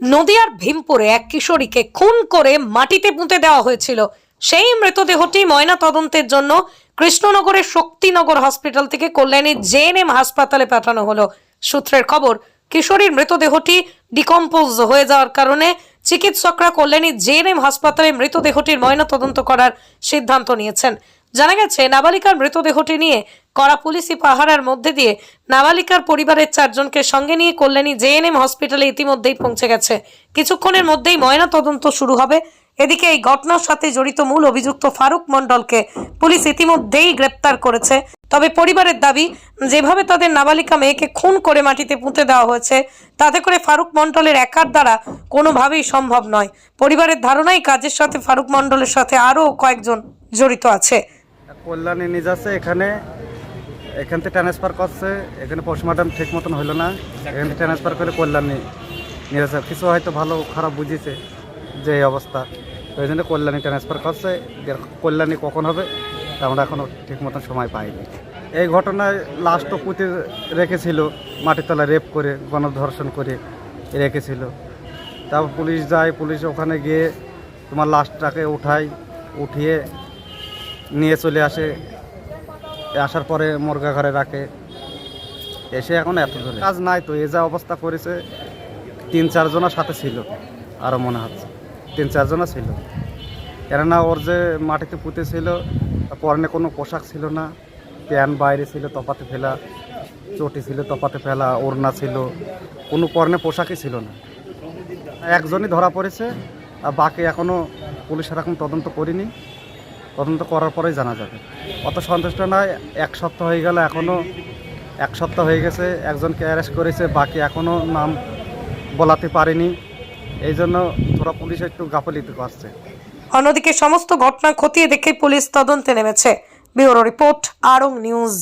নদিয়ার ভীমপুরে এক কিশোরীকে খুন করে মাটিতে পুঁতে দেওয়া হয়েছিল। সেই মৃতদেহটি ময়না তদন্তের জন্য কৃষ্ণনগরের শক্তিনগর হসপিটাল থেকে কল্যাণী জেএনএম হাসপাতালে পাঠানো হলো। সূত্রের খবর, কিশোরীর মৃতদেহটি ডিকম্পোজ হয়ে যাওয়ার কারণে চিকিৎসকরা কল্যাণী জেএনএম হাসপাতালে মৃতদেহটির ময়না তদন্ত করার সিদ্ধান্ত নিয়েছেন। জানা গেছে, নাবালিকার মৃতদেহটি নিয়ে করা পুলিশি পাহারার মধ্যে দিয়ে নাবালিকার পরিবারের চারজনকে সঙ্গে নিয়ে কল্যাণী জেএনএম হসপিটালে ইতিমধ্যেই পৌঁছে গেছে। কিছুক্ষণের মধ্যেই ময়না তদন্ত শুরু হবে। এদিকে এই ঘটনার সাথে জড়িত মূল অভিযুক্ত ফারুক মণ্ডলকে পুলিশ ইতিমধ্যেই গ্রেপ্তার করেছে। তবে পরিবারের দাবি, যেভাবে তাদের নাবালিকা মেয়েকে খুন করে মাটিতে পুঁতে দেওয়া হয়েছে, তাতে করে ফারুক মণ্ডলের একার দ্বারা কোনোভাবেই সম্ভব নয়। পরিবারের ধারণাই কাজের সাথে ফারুক মণ্ডলের সাথে আরও কয়েকজন জড়িত আছে। কল্যাণী নিয়ে যাচ্ছে এখানে, এখান থেকে ট্রান্সফার করছে, এখানে পোস্টমর্টম ঠিক মতন হলো না, এখান থেকে ট্রান্সফার করে কল্যাণী নিয়ে যাচ্ছে। কিছু হয়তো ভালো, খারাপ বুঝেছে যে এই অবস্থা। এই জন্য কল্যাণী ট্রান্সফার করছে কল্যাণী কখন হবে, তা আমরা এখনও ঠিক মতন সময় পাইনি। এই ঘটনায় লাস্টও পুঁতে রেখেছিল, মাটির তলায় রেপ করে, গণধর্ষণ করে রেখেছিল। তারপর পুলিশ যায়, পুলিশ ওখানে গিয়ে তোমার লাশটাকে উঠায়, উঠিয়ে নিয়ে চলে আসে। আসার পরে মুরগা ঘরে রাখে। এসে এখন এত ধরে। কাজ নাই তো, এ যা অবস্থা করেছে, তিন চারজনের সাথে ছিল আরও মনে হচ্ছে। তিন চারজনা ছিল। কেননা ওর যে মাটিতে পুঁতেছিল পরনে কোনো পোশাক ছিল না প্যান বাইরে ছিল, তপাতে ফেলা, চটি ছিল, তপাতে ফেলা, ওড়না ছিল, কোনো পরনে পোশাকই ছিল না। একজনই ধরা পড়েছে, আর বাকি এখনও পুলিশ এরকম তদন্ত করিনি। তদন্ত করার পরেই জানা যাবে। অত সন্তুষ্ট নয়, এক সপ্তাহ হয়ে গেল এখনও এক সপ্তাহ হয়ে গেছে, একজনকে অ্যারেস্ট করেছে, বাকি এখনও নাম বলাতে পারেনি। এই জন্য তোরা পুলিশ একটু গাফলিত করছে। অন্যদিকে সমস্ত ঘটনা খতিয়ে দেখে পুলিশ তদন্তে নেমেছে। Bureau report, Aarong news.